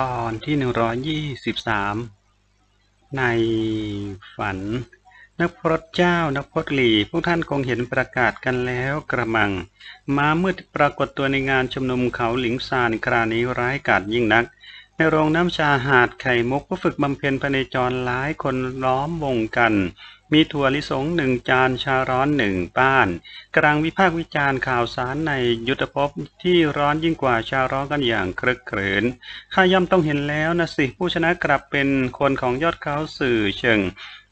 ตอนที่หนึ่งร้อยยี่สิบสามในฝัน นักพรตเจ้านักพรตหลี พวกท่านคงเห็นประกาศกันแล้วกระมังมาเมื่อปรากฏตัวในงานชุมนุมเขาหลิงซานคราวนี้ร้ายกาจยิ่งนัก ในโรงน้ำชาหาดไข่มุกผู้ฝึกบำเพ็ญพเนจรหลายคนล้อมวงกัน มีถั่วลิสงหนึ่งจานชาร้อนหนึ่งป้านกำลังวิพากษ์วิจารณ์ข่าวสารในยุทธภพที่ร้อนยิ่งกว่าชาร้อนกันอย่างครึกครื้นข้าย่อมต้องเห็นแล้วนะสิ ผู้ชนะกลับเป็นคนของยอดเขาสื่อเชิง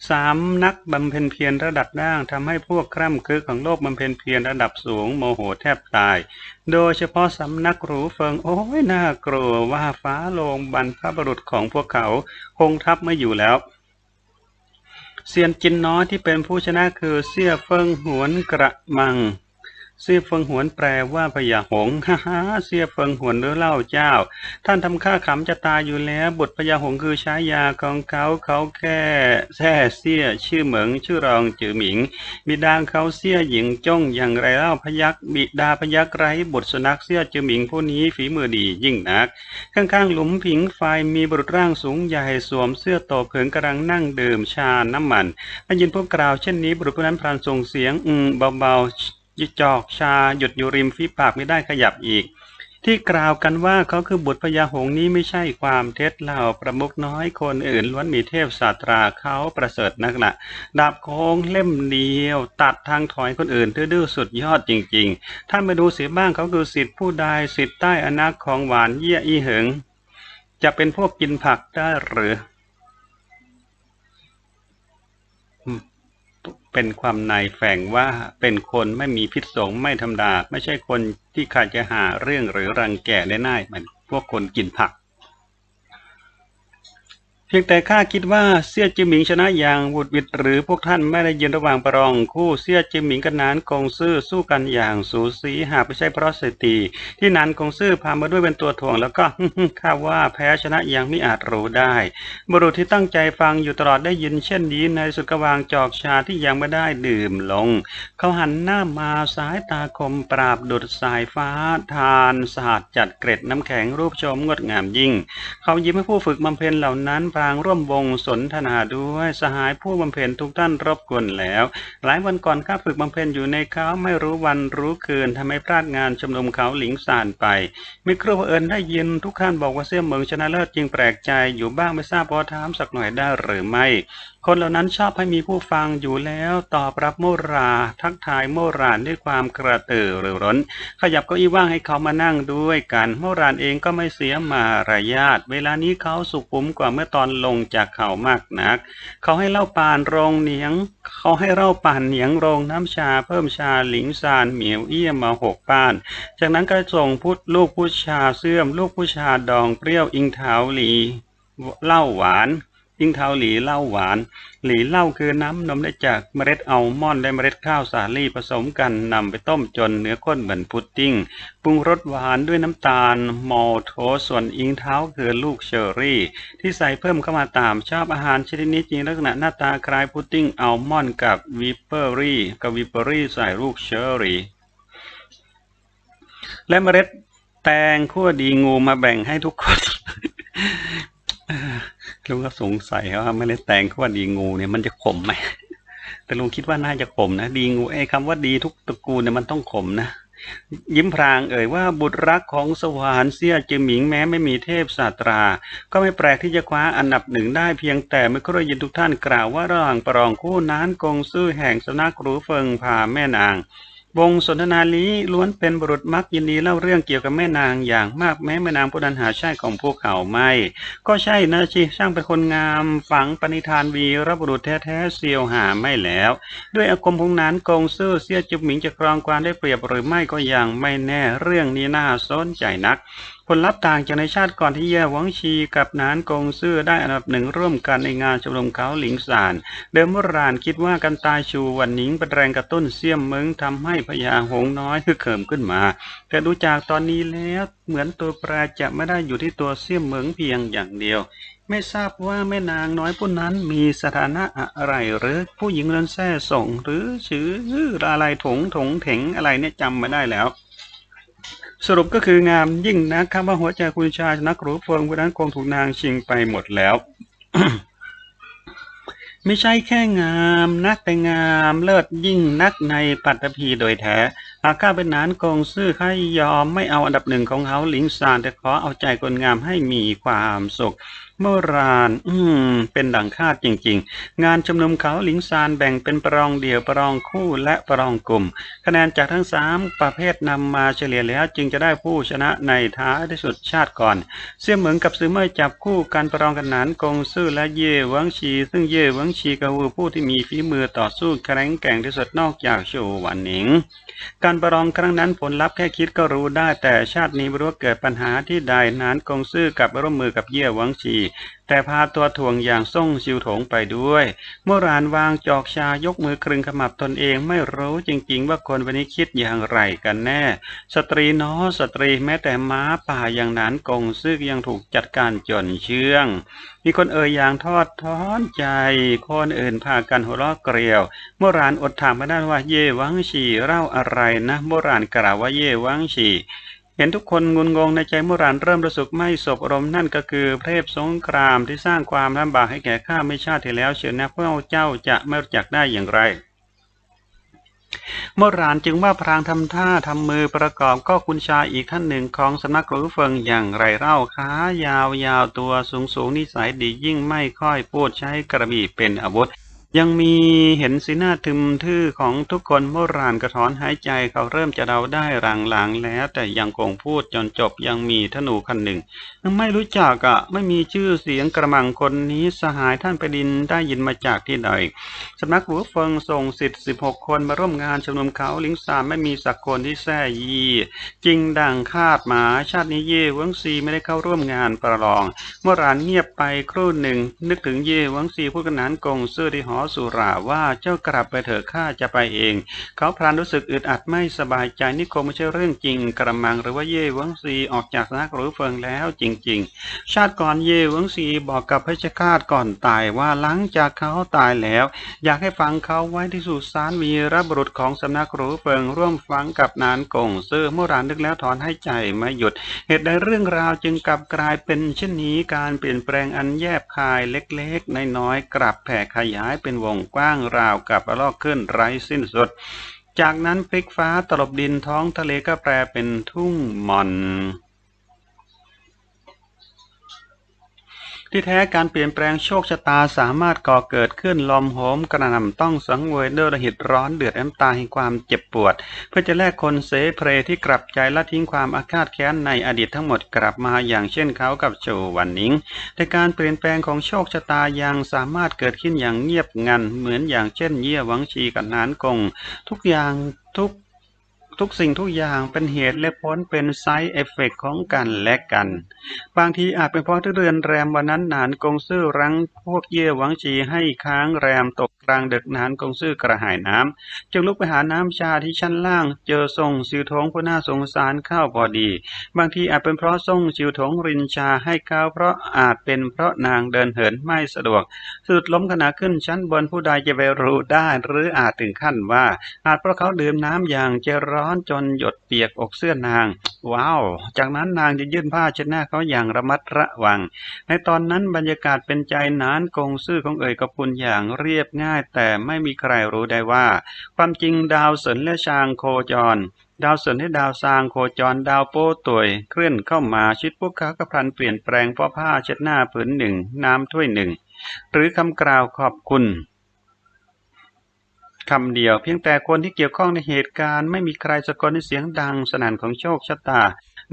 สามนักบำเพ็ญเพียรระดับด่างทำให้พวกคร่ำคึกของโลกบำเพ็ญเพียรระดับสูงโมโหแทบตาย โดยเฉพาะสำนักหรูเฟิงโอ้ยน่ากลัวว่าฟ้าโลงบรรพบุรุษของพวกเขาคงทับไม่อยู่แล้ว เซียนจินน้อยที่เป็นผู้ชนะคือเสี่ยเฟิงหวนกระมัง เสียเฟิงหวนแปลว่าพญาหงฮ่าฮ่าเสียเฟิงหวนหรือเล่าเจ้า ท่านทำข้าขำจะตายอยู่แล้วบทพญาหงคือฉายาของเขาเขาแค่แท่เสียชื่อเหมิงชื่อรองจือหมิง บิดาเขาเสียหญิงจ้องอย่างไรเล่าพยักบิดาพยักไรบทสุนัขเสียจือหมิงผู้นี้ฝีมือดียิ่งนัก ข้างๆหลุมผิงไฟมีบุรุษร่างสูงใหญ่สวมเสื้อโตเผิงกำลังนั่งดื่มชาน้ำมันได้ยินพวกกล่าวเช่นนี้บุรุษผู้นั้นพลันส่งเสียงอืมเบาๆ จิจอกชาหยุดอยู่ริมฝีปากไม่ได้ขยับอีก ที่กล่าวกันว่าเขาคือบุตรพญาหงนี้ไม่ใช่ความเท็จเล่าประมุขน้อยคนอื่นล้วนมีเทพศาสตราเขาประเสริฐนักละดาบโค้งเล่มเดียว ตัดทางถอยคนอื่นดื้อสุดยอดจริงๆ ท่านมาดูเสียบ้างเขาคือสิทธิผู้ใดสิทธิใต้อนักของหวานเยี่ยอีเหิงจะเป็นพวกกินผักได้หรือ เป็นความในแฝงว่าเป็นคนไม่มีพิษสงไม่ธรรมดา ไม่ใช่คนที่ใครจะหาเรื่องหรือรังแกได้ง่ายเหมือนพวกคนกินผัก เพียงแต่ข้าคิดว่าเสี่ยจิมหมิงชนะอย่างบุดวิดหรือพวกท่านไม่ได้ยืนระหว่างประลองคู่เสี่ยจิมหมิงกับนานกงซื่อสู้กันอย่างสูสีหากไม่ใช่เพราะสติที่นานกงซื่อพามาด้วยเป็นตัวถ่วงแล้วก็ข้าว่าแพ้ชนะอย่างไม่อาจรู้ได้ บุรุษที่ตั้งใจฟังอยู่ตลอดได้ยินเช่นนี้ในสุดกวางจอกชาที่ยังไม่ได้ดื่มลง เขาหันหน้ามาสายตาคมปราบดุดสายฟ้าทานสาดจัดเกร็ดน้ำแข็งรูปชมงดงามยิ่ง เขายิ้มให้ผู้ฝึกบำเพ็ญเหล่านั้นางร่วมวงสนทนาด้วยสหายผู้บำเพ็ญทุกท่านรบกวนแล้ว หลายวันก่อนข้าฝึกบำเพ็ญอยู่ในเขาไม่รู้วันรู้คืนทำให้พลาดงานชมนมเขาหลิงซานไปมิครูเอิญได้ยินทุกท่านบอกว่าเสี่ยเหมิงชนะเลิศจึงแปลกใจอยู่บ้างไม่ทราบพอถามสักหน่อยได้หรือไม่ คนเหล่านั้นชอบให้มีผู้ฟังอยู่แล้วตอบรับโมรา ทักทายโมรานด้วยความกระตือรือร้น ขยับเก้าอี้ว่างให้เขามานั่งด้วยกัน โมรานเองก็ไม่เสียมารยาทเวลานี้เขาสุขุมกว่าเมื่อตอนลงจากเขามากนัก เขาให้เล่าปานโรงเหนียง เขาให้เล่าปานเหนียงโรงน้ำชาเพิ่มชาหลิงซานเหมียวเอี้ยมาหกป้าน จากนั้นก็ส่งพุทธลูกผู้ชาเสื่อม ลูกผู้ชาดองเปรี้ยวอิงเถาหลีเหล้าหวาน อิงเท้าหลีเหล้าหวาน หลีเหล้าคือน้ำนมได้จากเมล็ดอัลมอนด์และเมล็ดข้าวสาลี่ผสมกันนำไปต้มจนเนื้อข้นเหมือนพุดดิ้งปรุงรสหวานด้วยน้ำตาลมอลโทสส่วนอิงเท้าคือลูกเชอร์รี่ ที่ใส่เพิ่มเข้ามาตามชอบอาหารชนิดนี้จริงลักษณะหน้าตาคล้ายพุดดิ้งอัลมอนด์กับวิปเปอรี่กับวิปเปอรี่ใส่ลูกเชอร์รี่และเมล็ดแตงขั้วดีงูมาแบ่งให้ทุกคน ลุงก็สงสัยว่าเมล็ดแตงขั้วดีงูเนี่ยมันจะขมไหมแต่ลุงคิดว่าน่าจะขมนะ ดีงูไอ้คำว่าดีทุกตระกูลเนี่ยมันต้องขมนะยิ้มพรางเอ่ยว่าบุตรรักของสวรรค์เสียจือหมิงแม้ไม่มีเทพศาสตรา ก็ไม่แปลกที่จะคว้าอันดับหนึ่งได้เพียงแต่ไม่เคยยินทุกท่านกล่าวว่าระหว่างประลองคู่นั้นกงซื่อแห่งสำนักรูเฟิงพาแม่นาง วงสนทนานี้ล้วนเป็นบุรุษมักยินดีเล่าเรื่องเกี่ยวกับแม่นางอย่างมากแม้แม่นางผู้นั้นหาใช่ของพวกเขาไม่ ก็ใช่นะชีช่างเป็นคนงามฝังปณิธานวีรบุรุษแท้ๆเซียวหาไม่แล้ว ด้วยอาคมของนั้นกงซื่อเสียจุบหมิงจะครองความได้เปรียบหรือไม่ก็ยังไม่แน่เรื่องนี้น่าสนใจนัก ผลลัพธ์ต่างจากในชาติก่อนที่เย่หวังชีกับนานกงซื่อได้อันดับหนึ่งร่วมกันในงานชมนุมเขาหลิงซาน เดิมโบราณคิดว่ากันตายชูวันนิงเป็นแรงกระตุ้นเสี่ยมเมืองทำให้พญาหงน้อยฮึกเหิมขึ้นมา แต่ดูจากตอนนี้แล้วเหมือนตัวแปรจะไม่ได้อยู่ที่ตัวเสี่ยมเมืองเพียงอย่างเดียวไม่ทราบว่าแม่นางน้อยผู้นั้นมีสถานะอะไรหรือผู้หญิงเรือนแท้ส่งหรือชื่ออะไรถงถงเถงอะไรเนี่ยจำไม่ได้แล้ว สรุปก็คืองามยิ่งนะคำว่าหัวใจคุณชายนักรู้เฟิงวันนั้นคงถูกนางชิงไปหมดแล้ว ไม่ใช่แค่งามนักแต่งามเลิศยิ่งนักในปัตตภีโดยแท้หากข้าเป็นนานกงซื่อข้ายอมไม่เอาอันดับหนึ่งของเขาหลิงซานแต่ขอเอาใจคนงามให้มีความสุข โบราณอืม เป็นดังคาดจริง ๆ งานชุมนุมเขาหลิงซานแบ่งเป็นประรองเดี่ยวประรองคู่และประรองกลุ่ม คะแนนจากทั้งสามประเภทนำมาเฉลี่ยแล้วจึงจะได้ผู้ชนะในท้ายที่สุดชาติก่อน เสี่ยเหมือนกับซื้อเมื่อจับคู่การประรองกันนานกงซื่อและเย่หวังชี ซึ่งเย่หวังชีก็คือผู้ที่มีฝีมือต่อสู้แข็งแกร่งที่สุดนอกจากโชหวันหนิง การประลองครั้งนั้นผลลัพธ์แค่คิดก็รู้ได้แต่ชาตินี้ไม่รู้ว่าเกิดปัญหาที่ใดนานกงซื่อกับร่วมมือกับเย่หวังชีแต่พาตัวถ่วงอย่างส่งชิวถงไปด้วย เมื่อรานวางจอกชายกมือครึงขมับตนเองไม่รู้จริง ๆ ว่าคนวันนี้คิดอย่างไรกันแน่ สตรีน้อสตรีแม้แต่ม้าป่าอย่างนั้นกงซึกยังถูกจัดการจนเชื่อง มีคนเอ่ยอย่างทอดท้อนใจ คนอื่นพากันหัวเราะเกลียวโมรานอดถามไม่ได้ว่าเย่วังฉีเล่าอะไรนะโมรานกล่าวว่าเย่วังฉี เห็นทุกคนงุนงงในใจโมรานเริ่มรู้สึกไม่สบรมนั่นก็คือเพสงครามที่สร้างความลำบากให้แก่ข้าไม่ชาติที่แล้วเชิญนะพวกเจ้าจะไม่รู้จักได้อย่างไรเมื่อรานจึงว่าพรางทำท่าทำมือประกอบก็คุณชายอีกท่านหนึ่งของสำนักหรือเฟิงอย่างไรเล่าขายาวยาวตัวสูงสูงนิสัยดียิ่งไม่ค่อยพูดใช้กระบี่เป็นอาวุธ ยังมีเห็นสีหน้าทึมทื่อของทุกคนโบราณกระถอนหายใจเขาเริ่มจะเดาได้รางๆแล้ว แต่ยังคงพูดจนจบยังมีธนูคันหนึ่ง ไม่รู้จักอะไม่มีชื่อเสียงกระมังคนนี้สหายท่านไปดินได้ยินมาจากที่ใดสำนักหลวเฟิงส่งสิทธิ์สิบหกคนมาร่วมงานชุมนุมเขาลิงซามไม่มีสักคนที่แท้ยี จริงดังคาดหมาชาตินี้เย่วังซีไม่ได้เข้าร่วมงานประลองเมื่อรานเงียบไปครู่หนึ่ง นึกถึงเย่วังซีผู้กันนานกงซื่อที่หอสุราว่าเจ้ากลับไปเถอะข้าจะไปเอง เขาพรานรู้สึกอึดอัดไม่สบายใจนี่คงไม่ใช่เรื่องจริง กระมังหรือว่าเย่หวังซีออกจากสำนักหลวงเฟิงแล้วจริง ๆ ชาติก่อนเย่หวังซีบอกกับพระเจ้าคาดก่อนตายว่าหลังจากเขาตายแล้ว อยากให้ฟังเขาไว้ที่สุสานวีรับุรุษของสำนักหรูเฟิงร่วมฟังกับนานกงซื่อเมื่อรานนึกแล้วถอนให้ใจไม่หยุด เหตุใดเรื่องราวจึงกลับกลายเป็นเช่นนี้การเปลี่ยนแปลงอันแยบคายเล็กๆน้อยๆกลับแผ่ขยายเป็น็นวงกว้างราวกับระลอกขึ้นไร้สิ้นสุด จากนั้นพลิกฟ้าตลบดินท้องทะเลก็แปลเป็นทุ่งหม่อน ที่แท้การเปลี่ยนแปลงโชคชะตาสามารถก่อเกิดขึ้นลมโหมกระหน่ำต้องสังเวยด้วยระหิตร้อนเดือดแอมตาแห่งความเจ็บปวด เพื่อจะแลกคนเสเพรที่กลับใจและทิ้งความอาฆาตแค้นในอดีตทั้งหมดกลับมาอย่างเช่นเขากับโจวันนิงแต่การเปลี่ยนแปลงของโชคชะตายังสามารถเกิดขึ้นอย่างเงียบงันเหมือนอย่างเช่นเยี่ยหวังชีกับนานกง ทุกอย่างทุก ทุกสิ่งทุกอย่างเป็นเหตุและผลเป็นไซด์เอฟเฟกของกันและกัน บางทีอาจเป็นเพราะที่เรือนแรมวันนั้นนานกงซื่อรั้งพวกเย่หวังชีให้ค้างแรมตกกลางดึกนานกงซื่อกระหายน้ำจึงลุกไปหาน้ำชาที่ชั้นล่าง เจอส่งสิวทงผู้น่าสงสารเข้าพอดี บางทีอาจเป็นเพราะส่งสิวทงรินชาให้ข้าวเพราะอาจเป็นเพราะนางเดินเหินไม่สะดวกสุดล้มขณะขึ้นชั้นบนผู้ใดจะไปรู้ได้หรืออาจถึงขั้นว่า อาจเพราะเขาดื่มน้ำอย่างเจร้อนจนหยดเปียกอกเสื้อนาง ว้าว จากนั้นนางจะยื่นผ้าเช็ดหน้าเขาอย่างระมัดระวัง ในตอนนั้นบรรยากาศเป็นใจนานกงซื่อของเอ่ยกับปุนอย่างเรียบง่าย แต่ไม่มีใครรู้ได้ว่า ความจริงดาวสนและชางโคจรดาวสนและดาวซางโคจรดาวโป้ตวยเคลื่อนเข้ามาชิดพวกเขาก็พลันเปลี่ยนแปลงเพราะผ้าเช็ดหน้าผืนหนึ่งน้ำถ้วยหนึ่งหรือคำกล่าวขอบคุณ คำเดียว เพียงแต่คนที่เกี่ยวข้องในเหตุการณ์ ไม่มีใครสะกดในเสียงดังสนั่นของโชคชะตา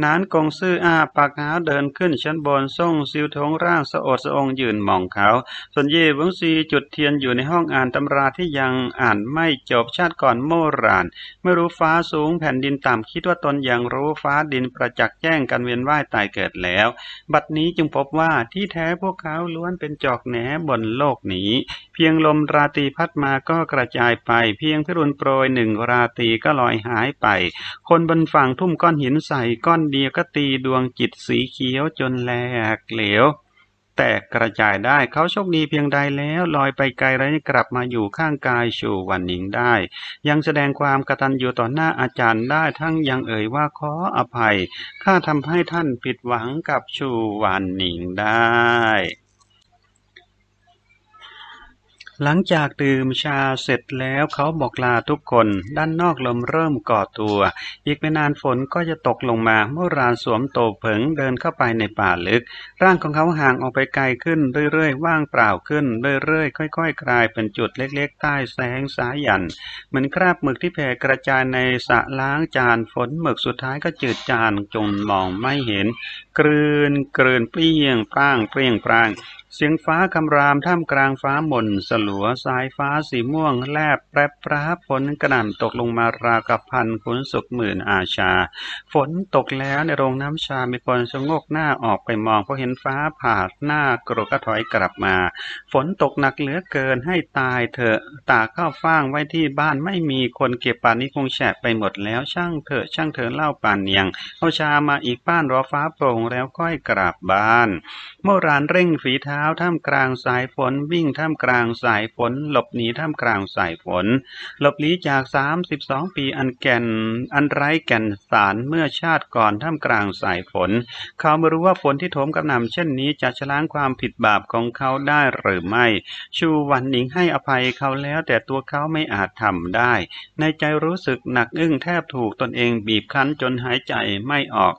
นานกงซื่ออาปากหาวเดินขึ้นชั้นบนส่งซิวทงร่างสะอดสะองยืนมองเขา ส่วนเย่วงซีจุดเทียนอยู่ในห้องอ่านตำราที่ยังอ่านไม่จบชาติก่อนโมรานไม่รู้ฟ้าสูงแผ่นดินต่ำคิดว่าตนยังรู้ฟ้าดินประจักษ์แจ้งกันเวียนว่ายตายเกิดแล้ว บัดนี้จึงพบว่าที่แท้พวกเขาล้วนเป็นจอกแหนบนโลกนี้ เพียงลมราตรีพัดมาก็กระจายไป เพียงพิรุณโปรยหนึ่งราตรีก็ลอยหายไป คนบนฝั่งทุ่มก้อนหินใส่ก้อนเดียวก็ตีดวงจิตสีเขียวจนแหลกเหลว แตกกระจายได้เขาโชคดีเพียงใดแล้วลอยไปไกลแล้วกลับมาอยู่ข้างกายชูวันหนิงได้ ยังแสดงความกตัญญูต่อหน้าอาจารย์ได้ทั้งยังเอ่ยว่าขออภัยข้าทำให้ท่านผิดหวังกับชูวันหนิงได้ หลังจากดื่มชาเสร็จแล้วเขาบอกลาทุกคน ด้านนอกลมเริ่มก่อตัว อีกไม่นานฝนก็จะตกลงมาเมื่อรานสวมโตเผิงเดินเข้าไปในป่าลึก ร่างของเขาห่างออกไปไกลขึ้นเรื่อยๆ ว่างเปล่าขึ้นเรื่อยๆ ค่อย ๆ กลายเป็นจุดเล็กๆ ใต้แสงสายันเหมือนคราบหมึกที่แผ่กระจายในสระล้างจานฝนหมึกสุดท้ายก็จืดจางจนมองไม่เห็นกลืนกลืนเปรี้ยงปร้างเปรี้ยงปร้าง เสียงฟ้าคำรามท่ามกลางฟ้าหม่น สลัวสายฟ้าสีม่วง แลบแปรปราฝนกระหน่ำตกลงมาราวกับพันขุนสุกหมื่นอาชา ฝนตกแล้วในโรงน้ำชา มีคนชะงกหน้าออกไปมองเพราะเห็นฟ้าผ่าหน้ากรกก็ถอยกลับมา ฝนตกหนักเหลือเกินให้ตายเถอะ ตากข้าวฟ่างไว้ที่บ้านไม่มีคนเก็บป่านนี้คงแฉะไปหมดแล้วช่างเถอะช่างเถอะเล่าป่านเนียงเอาชามาอีกป้านรอฟ้าโปร่งแล้วค่อยกลับบ้าน เมื่อรานเร่งฝีเท้าท่ามกลางสายฝน วิ่งท่ามกลางสายฝน หลบหนีท่ามกลางสายฝน หลบหลีจาก32ปีอันแก่น อันไร้แก่นสารเมื่อชาติก่อนท่ามกลางสายฝน เขาไม่รู้ว่าฝนที่โถมกระหน่ำเช่นนี้จะชะล้างความผิดบาปของเขาได้หรือไม่ ชูวันหนิงให้อภัยเขาแล้วแต่ตัวเขาไม่อาจทำได้ ในใจรู้สึกหนักอึ้งแทบถูกตนเองบีบคั้นจนหายใจไม่ออก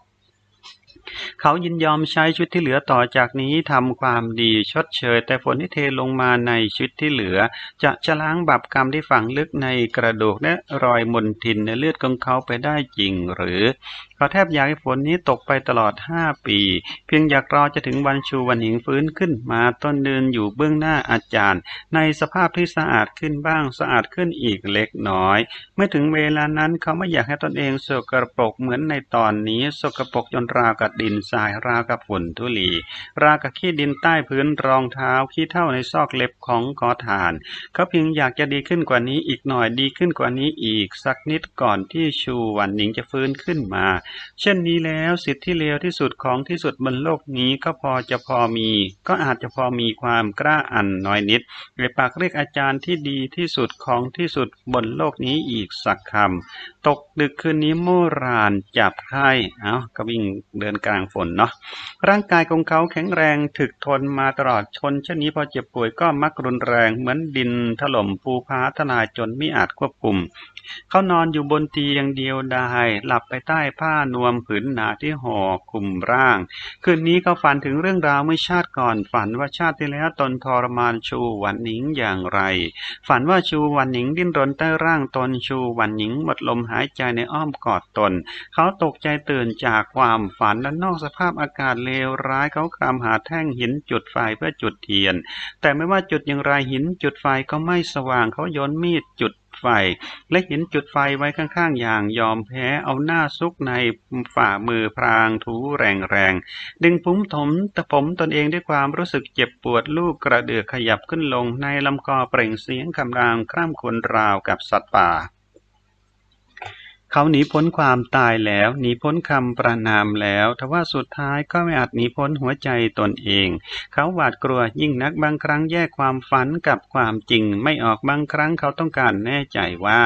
เขายินยอมใช้ชีวิตที่เหลือต่อจากนี้ทำความดีชดเชย แต่ฝนที่เทลงมาในชีวิตที่เหลือ จะชะล้างบาปกรรมที่ฝังลึกในกระดูกและรอยมนทินในเลือดของเขาไปได้จริงหรือเขาแทบอยากให้ฝนนี้ตกไปตลอดห้าปี เพียงอยากรอจะถึงวันชูวันหิงฟื้นขึ้นมาต้นเดินอยู่เบื้องหน้าอาจารย์ ในสภาพที่สะอาดขึ้นบ้างสะอาดขึ้นอีกเล็กน้อย เมื่อถึงเวลานั้นเขาไม่อยากให้ตนเองสกปรกเหมือนในตอนนี้สกปรกจนราวกับดินทรายราวกับฝุ่นทุลี ราวกับขี้ดินใต้พื้นรองเท้าขี้เท่าในซอกเล็บของขอทาน เขาเพียงอยากจะดีขึ้นกว่านี้อีกหน่อยดีขึ้นกว่านี้อีกสักนิดก่อนที่ชูวันหนิงจะฟื้นขึ้นมา เช่นนี้แล้วสิทธิ์ที่เลวที่สุดของที่สุดบนโลกนี้ก็พอจะพอมี ก็อาจจะพอมีความกล้าอันน้อยนิดในปากเรียกอาจารย์ที่ดีที่สุดของที่สุดบนโลกนี้อีกสักคำตกดึกคืนนี้โมรานจับไข้เอ้าก็วิ่งเดินกลางฝนเนาะร่างกายของเขาแข็งแรงถึกทนมาตลอดชนเช่นนี้พอเจ็บป่วยก็มักรุนแรงเหมือนดินถล่มภูพาทลายจนไม่อาจควบคุม เขานอนอยู่บนเตียงเดียวดายหลับไปใต้ผ้านวมผืนหนาที่ห่อคลุมร่าง คืนนี้เขาฝันถึงเรื่องราวเมื่อชาติก่อนฝันว่าชาติที่แล้วตนทรมานชูหวันหนิงอย่างไร ฝันว่าชูหวันหนิงดิ้นรนใต้ร่างตนชูหวันหนิงหมดลมหายใจในอ้อมกอดตน เขาตกใจตื่นจากความฝันและนอกสภาพอากาศเลวร้ายเขาคลำหาแท่งหินจุดไฟเพื่อจุดเทียน แต่ไม่ว่าจุดอย่างไรหินจุดไฟก็ไม่สว่างเขาโยนมีดจุดไฟ และหินจุดไฟไว้ข้างๆ อย่างยอมแพ้เอาหน้าซุกในฝ่ามือพรางถูแรงๆ ดึงผมถมตะผมตนเองด้วยความรู้สึกเจ็บปวดลูกกระเดือกขยับขึ้นลงในลำคอเปล่งเสียงคำรามคร่ำควญราวกับสัตว์ป่า เขาหนีพ้นความตายแล้วหนีพ้นคำประนามแล้วทว่าสุดท้ายก็ไม่อาจหนีพ้นหัวใจตนเอง เขาหวาดกลัวยิ่งนักบางครั้งแยกความฝันกับความจริง ไม่ออกบางครั้งเขาต้องการแน่ใจว่า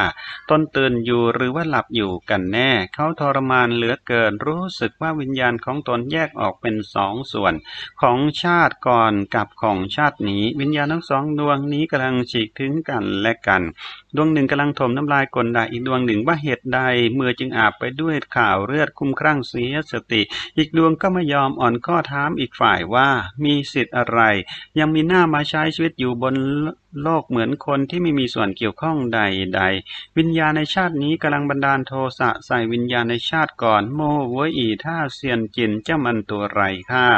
ตนตื่นอยู่หรือว่าหลับอยู่กันแน่ เขาทรมานเหลือเกินรู้สึกว่าวิญญาณของตนแยกออกเป็นสองส่วน ของชาติก่อนกับของชาตินี้วิญญาณทั้งสองดวงนี้กำลังฉีกถึงกันและกัน ดวงหนึ่งกำลังถมน้ำลายกลดาอีกดวงหนึ่งว่าเหตุใดเมื่อจึงอาบไปด้วยข่าวเลือดคุ้มครั่งเสียสติ อีกดวงก็ไม่ยอมอ่อนข้อถามอีกฝ่ายว่า มีสิทธิ์อะไร ยังมีหน้ามาใช้ชีวิตอยู่บน โลกเหมือนคนที่ไม่มีส่วนเกี่ยวข้องใดๆ วิญญาณในชาตินี้กำลังบันดาลโทสะใส่วิญญาณในชาติก่อน โมโวยอีท่าเซียนจินเจ้ามันตัวไรข้า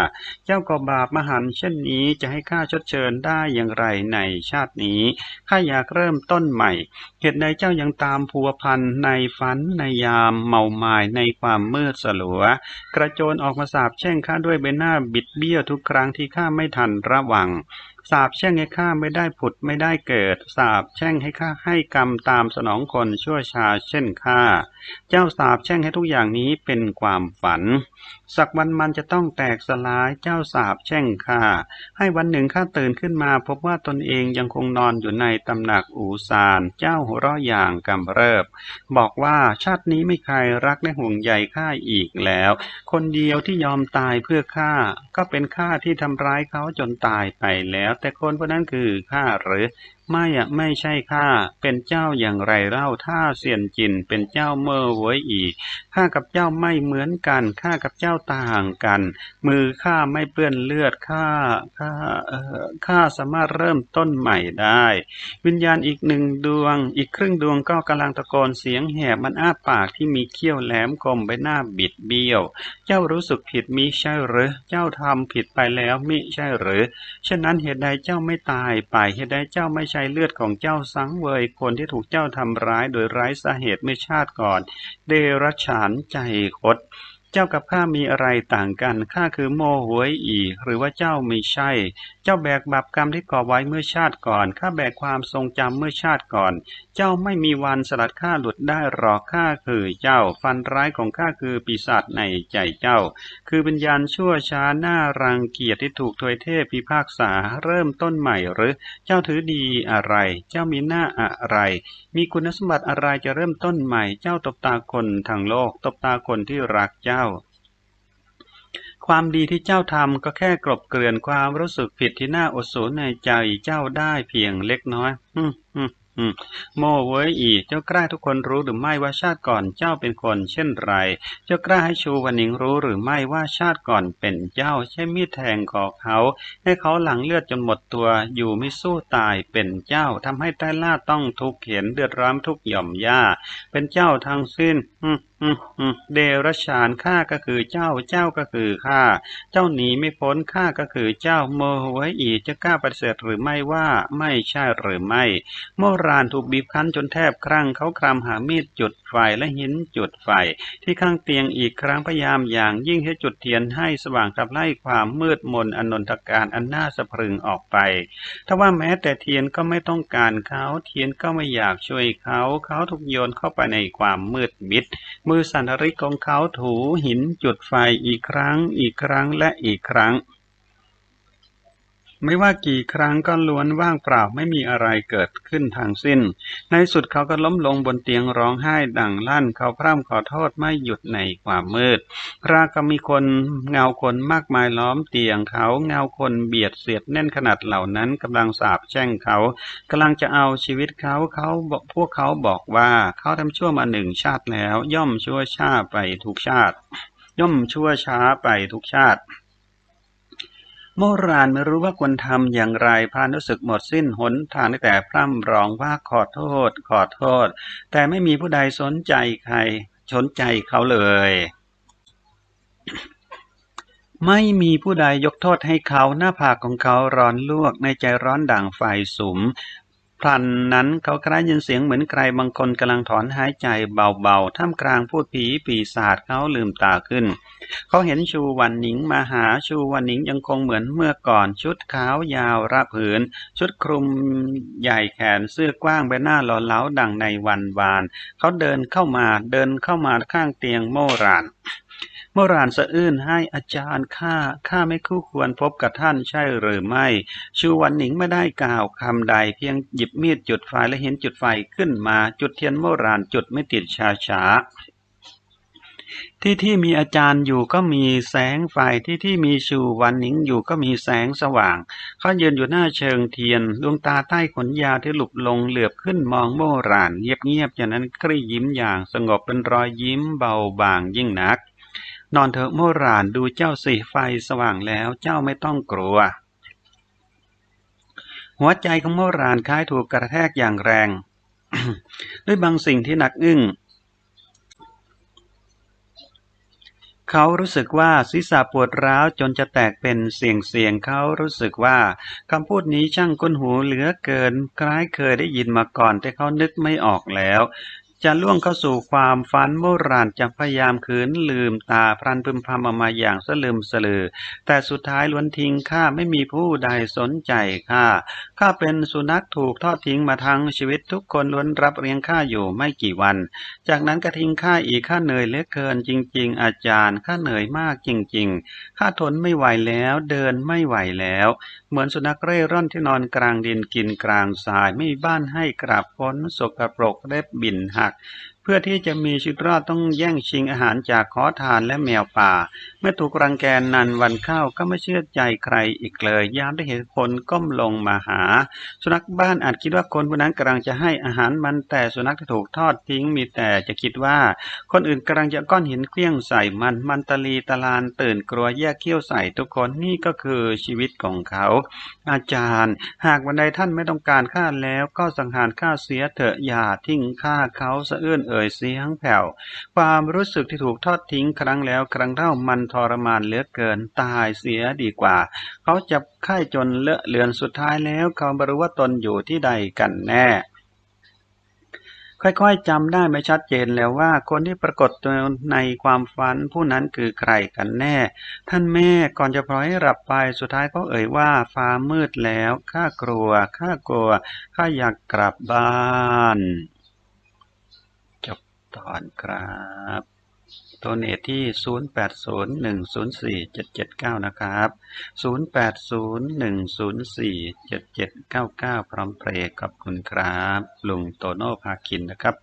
เจ้าก็บาปมหันเช่นนี้จะให้ข้าชดเชยได้อย่างไรในชาตินี้ข้าอยากเริ่มต้นใหม่ เหตุใดเจ้ายังตามพัวพันในฝันในยามเมาหมายในความมืดสลัว กระโจนออกมาสาบแช่งข้าด้วยใบหน้าบิดเบี้ยวทุกครั้งที่ข้าไม่ทันระวัง สาบแช่งให้ข้าไม่ได้ผุดไม่ได้เกิด สาบแช่งให้ข้าให้กรรมตามสนองคนชั่วชาเช่นข้า เจ้าสาบแช่งให้ทุกอย่างนี้เป็นความฝันสักวันมันจะต้องแตกสลายเจ้าสาบแช่งข้าให้วันหนึ่งข้าตื่นขึ้นมา พบว่าตนเองยังคงนอนอยู่ในตำหนักอูซาน เจ้าหัวเราะอย่างกำเริบ บอกว่าชาตินี้ไม่ใครรักและห่วงใยข้าอีกแล้ว คนเดียวที่ยอมตายเพื่อข้าก็เป็นข้าที่ทำร้ายเขาจนตายไปแล้ว แต่คนพวกนั้นคือข้าหรือไม่อะไม่ใช่ข้าเป็นเจ้าอย่างไรเล่าถ้าเสียนจินเป็นเจ้าเมื่อไว้อีกข้ากับเจ้าไม่เหมือนกันข้ากับเจ้าต่างกัน มือข้าไม่เปื้อนเลือดข้าข้าเอ่อข้าสามารถเริ่มต้นใหม่ได้ วิญญาณอีกหนึ่งดวง อีกครึ่งดวงก็กำลังตะโกนเสียงแหบมันอ้าปากที่มีเขี้ยวแหลมคมใบหน้าบิดเบี้ยว เจ้ารู้สึกผิดมิใช่หรือเจ้าทำผิดไปแล้วมิใช่หรือฉะนั้นเหตุใดเจ้าไม่ตายไปเหตุใดเจ้าไม่ใช้เลือดของเจ้าสังเวยคนที่ถูกเจ้าทำร้ายโดยไร้สาเหตุเมื่อชาติก่อน เดรัจฉานใจคดเจ้ากับข้ามีอะไรต่างกัน ข้าคือโมหวยอีหรือว่าเจ้าไม่ใช่ เจ้าแบกบาปกรรมที่ก่อไว้เมื่อชาติก่อน ข้าแบกความทรงจำเมื่อชาติก่อน เจ้าไม่มีวันสลัดข้าหลุดได้หรอกข้าคือเจ้า ฟันร้ายของข้าคือปีศาจในใจเจ้า คือวิญญาณชั่วช้าหน้ารังเกียจที่ถูกทวยเทพพิพากษาเริ่มต้นใหม่หรือ เจ้าถือดีอะไร เจ้ามีหน้าอะไร มีคุณสมบัติอะไรจะเริ่มต้นใหม่ เจ้าตบตาคนทางโลก ตบตาคนที่รักเจ้าความดีที่เจ้าทำก็แค่กลบเกลื่อนความรู้สึกผิดที่น่าอดสูในใจเจ้าได้เพียงเล็กน้อยฮึมฮึมฮึม โมเว้ยอีเจ้ากล้าทุกคนรู้หรือไม่ว่าชาติก่อนเจ้าเป็นคนเช่นไร เจ้ากล้าให้ชูวันนิงรู้หรือไม่ว่าชาติก่อนเป็นเจ้าใช้มีดแทงคอเขา ให้เขาหลังเลือดจนหมดตัวอยู่ไม่สู้ตายเป็นเจ้าทำให้ใต้ล่าต้องทุกข์เข็นเดือดร้อนทุกหย่อมย่าเป็นเจ้าทั้งสิ้น เดรัจฉานข้าก็คือเจ้าเจ้าก็คือข้าเจ้าหนีไม่พ้นข้าก็คือเจ้าโมโหไว้อีกจะกล้าปฏิเสธหรือไม่ว่าไม่ใช่หรือไม่ โมรานถูกบีบคั้นจนแทบครั่งเขาคลำหามีดจุดไฟและหินจุดไฟ ที่ข้างเตียงอีกครั้งพยายามอย่างยิ่งให้จุดเทียนให้สว่างขับไล่ความมืดมนอนนทการอันน่าสะพรึงออกไปทว่าแม้แต่เทียนก็ไม่ต้องการเขาเทียนก็ไม่อยากช่วยเขาเขาถูกโยนเข้าไปในความมืดมิดมืือสันริกของเขาถูหินจุดไฟอีกครั้งอีกครั้งและอีกครั้ง ไม่ว่ากี่ครั้งก็ล้วนว่างเปล่าไม่มีอะไรเกิดขึ้นทางสิ้น ในสุดเขาก็ล้มลงบนเตียงร้องไห้ดังลั่น เขาพร่ำขอโทษไม่หยุดในความมืดรากมีคนเงาคนมากมายล้อมเตียงเขาเงาคนเบียดเสียดแน่นขนาดเหล่านั้นกำลังสาบแช่งเขากำลังจะเอาชีวิตเขาเขาพวกเขาบอกว่าเขาทำชั่วมาหนึ่งชาติแล้ว ย่อมชั่วช้าไปทุกชาติ ย่อมชั่วช้าไปทุกชาติ โมรานไม่รู้ว่าควรทำอย่างไรพานรู้สึกหมดสิ้นหนทางได้แต่พร่ำร้องว่าขอโทษ ขอโทษ แต่ไม่มีผู้ใดสนใจใครสนใจเขาเลย ไม่มีผู้ใดยกโทษให้เขาหน้าผากของเขาร้อนลวกในใจร้อนด่างไฟสุม พลันนั้นเขาคล้ายยินเสียงเหมือนใครบางคนกำลังถอนหายใจเบาๆ ท่ามกลางพูดผีปีศาจเขาลืมตาขึ้น เขาเห็นชูวันหนิงมาหาชูวันหนิงยังคงเหมือนเมื่อก่อนชุดขาวยาวราบผืน ชุดคลุมใหญ่แขนเสื้อกว้างใบหน้าหล่อเหลาดังในวันวาน เขาเดินเข้ามาเดินเข้ามาข้างเตียงโมราน โมรานสะอื้นให้อาจารย์ข้าข้าไม่คู่ควรพบกับท่านใช่หรือไม่ ชูวันหนิงไม่ได้กล่าวคำใด เพียงหยิบมีดจุดไฟและเห็นจุดไฟขึ้นมา จุดเทียนโมรานจุดไม่ติดช้าช้าที่ที่มีอาจารย์อยู่ก็มีแสงไฟที่ที่มีชูวันหนิงอยู่ก็มีแสงสว่าง เขายืนอยู่หน้าเชิงเทียน ดวงตาใต้ขนยาวที่หลุบลงเหลือบขึ้นมองโมรานเงียบๆจากนั้นกรียิ้มอย่างสงบเป็นรอยยิ้มเบาบางยิ่งนัก นอนเถอะโมรานดูเจ้าสิไฟสว่างแล้วเจ้าไม่ต้องกลัว หัวใจของโมรานคล้ายถูกกระแทกอย่างแรง ด้วยบางสิ่งที่หนักอึ้งเขารู้สึกว่าศีรษะปวดร้าวจนจะแตกเป็นเสียงเสียงเขารู้สึกว่าคำพูดนี้ช่างก้นหูเหลือเกินคล้ายเคยได้ยินมาก่อนแต่เขานึกไม่ออกแล้ว จะล่วงเข้าสู่ความฝันโบราณจะพยายามขืนลืมตาพรันพึมพำออกมาอย่างสลืมสลือ แต่สุดท้ายล้วนทิ้งข้าไม่มีผู้ใดสนใจข้าข้าเป็นสุนัขถูกทอดทิ้งมาทั้งชีวิตทุกคนล้วนรับเลี้ยงข้าอยู่ไม่กี่วัน จากนั้นก็ทิ้งข้าอีกข้าเหนื่อยเลือเกินจริง ๆ อาจารย์ข้าเหนื่อยมากจริง ๆข้าทนไม่ไหวแล้วเดินไม่ไหวแล้ว เหมือนสุนัขเร่ร่อนที่นอนกลางดินกินกลางทรายไม่มีบ้านให้กราบพ้นสกปรกเล็บบินหัก that เพื่อที่จะมีชีวิตรอดต้องแย่งชิงอาหารจากขอทานและแมวป่า เมื่อถูกรังแกนันวันเข้าก็ไม่เชื่อใจใครอีกเลย ยามได้เห็นคนก้มลงมาหา สุนัขบ้านอาจคิดว่าคนผู้นั้นกำลังจะให้อาหารมันแต่สุนัขที่ถูกทอดทิ้งมีแต่จะคิดว่า คนอื่นกำลังจะก้อนหินเคลี้ยงใส่มันมันตะลีตะลานตื่นกลัวแยกเขี้ยวใส่ทุกคนนี่ก็คือชีวิตของเขา อาจารย์ หากวันใดท่านไม่ต้องการข้าแล้วก็สังหารข้าเสียเถอะอย่าทิ้งข้าเขาสะอื้นเอ่ยเสียงแผ่ว ความรู้สึกที่ถูกทอดทิ้งครั้งแล้วครั้งเล่ามันทรมานเหลือเกินตายเสียดีกว่า เขาจับไข้จนเลอะเลือนสุดท้ายแล้ว เขาไม่รู้ว่าตนอยู่ที่ใดกันแน่ค่อยๆจำได้ไม่ชัดเจนแล้วว่าคนที่ปรากฏตัวในความฝันผู้นั้นคือใครกันแน่ ท่านแม่ก่อนจะปล่อยหลับไปสุดท้ายก็เอ่ยว่าฟ้ามืดแล้วข้ากลัวข้ากลัวข้าอยากกลับบ้าน จบตอนครับโทรเนตที่ 080104779นะครับ 0801047799 พร้อมเพลงขอบคุณครับ ลุงโตโน่พาคินนะครับ